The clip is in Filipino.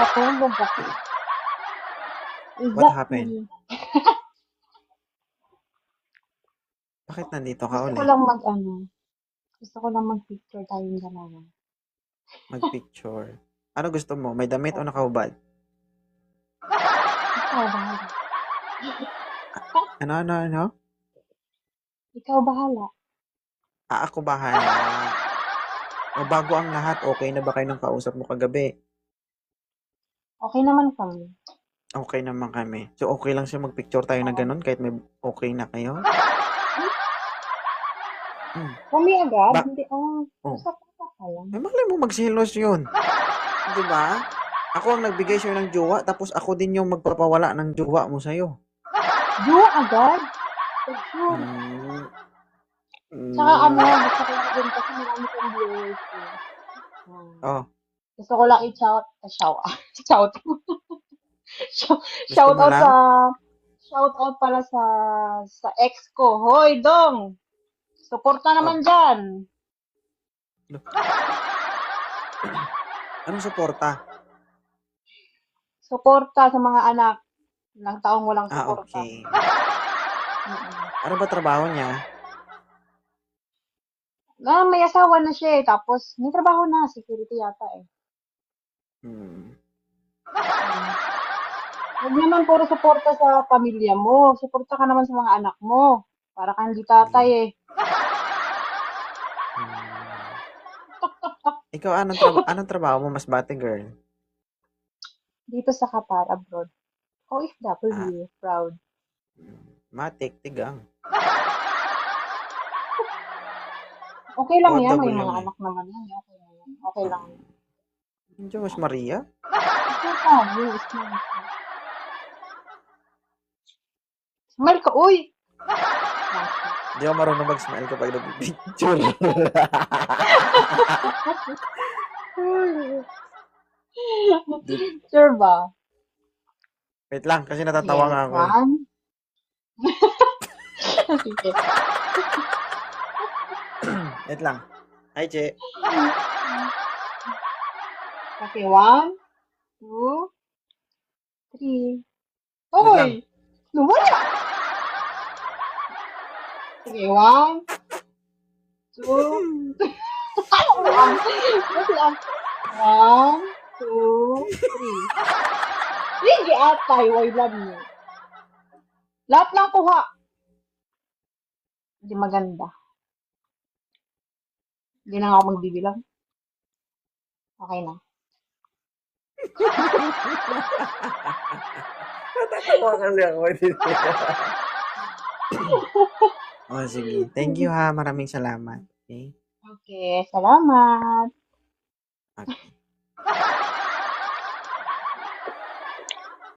nakatulog ako. Is What happened? Bakit nandito ka Gusto ko ulit? lang mag ano, gusto ko lang mag-picture tayong dalawa. Mag-picture. Ano gusto mo? May damit o nakahubad? Ikaw bahala. Ano, ano, ano? Ikaw bahala. Ah, ako bahala. O bago ang lahat, okay na ba kayo ng kausap mo kagabi? Okay naman kami. Okay naman kami. So, okay lang siya mag-picture tayo na ganun kahit may okay na kayo? Hmm. Kami agad? Ba- Hindi, oh. Oh. Usap-usap ka lang. Ay, bakit mo magsilos yun? Di ba? Ako ang nagbigay sa'yo ng jowa, tapos ako din yung magpapawala ng jowa mo sa'yo. Jowa agad? For sure. Hmm. Hmm. Tsaka ano, gusto ko lang din kasi marami kong viewers eh. Hmm. Oh, Gusto ko lang i-shout, uh, shout, shout, shout, out sa, shout out pala sa, sa ex ko. Hoy, Dong! Suporta naman dyan. anong suporta? Suporta sa mga anak. Ilang taong walang Ah, suporta. okay. Mm-mm. Ano ba trabaho niya? Na, may asawa na siya eh. Tapos, may trabaho na. Security yata eh. Hmm. Mm. Huwag naman puro suporta sa pamilya mo. Suporta ka naman sa mga anak mo. Para kang di tatay eh. Hmm. Ikaw, anong, traba- anong trabaho mo, mas bate girl? Dito sa Qatar, abroad. OFW, proud. Hmm. Matik, tigang. Okay lang yan. May mga eh. anak naman yan. Okay lang yan. Okay lang. Diyos Maria? Smile ka. Uy! Di ako marunong mag-smile kapag nag-picture. Sure ba? Wait lang, kasi natatawa nga ako. Wait lang. Hi, Che. Okay, one, two, three. lang. Hoy! Lumala! Sige, one, two, lang? Wait lang. One, two, three. Hindi atay, why love me. Lahat ng kuha. Hindi maganda. Hindi na ako magbibilang. Okay na. Natatawakan lang ako dito. oh, sige. Thank you ha. Maraming salamat. Okay. Okay, salamat. Okay.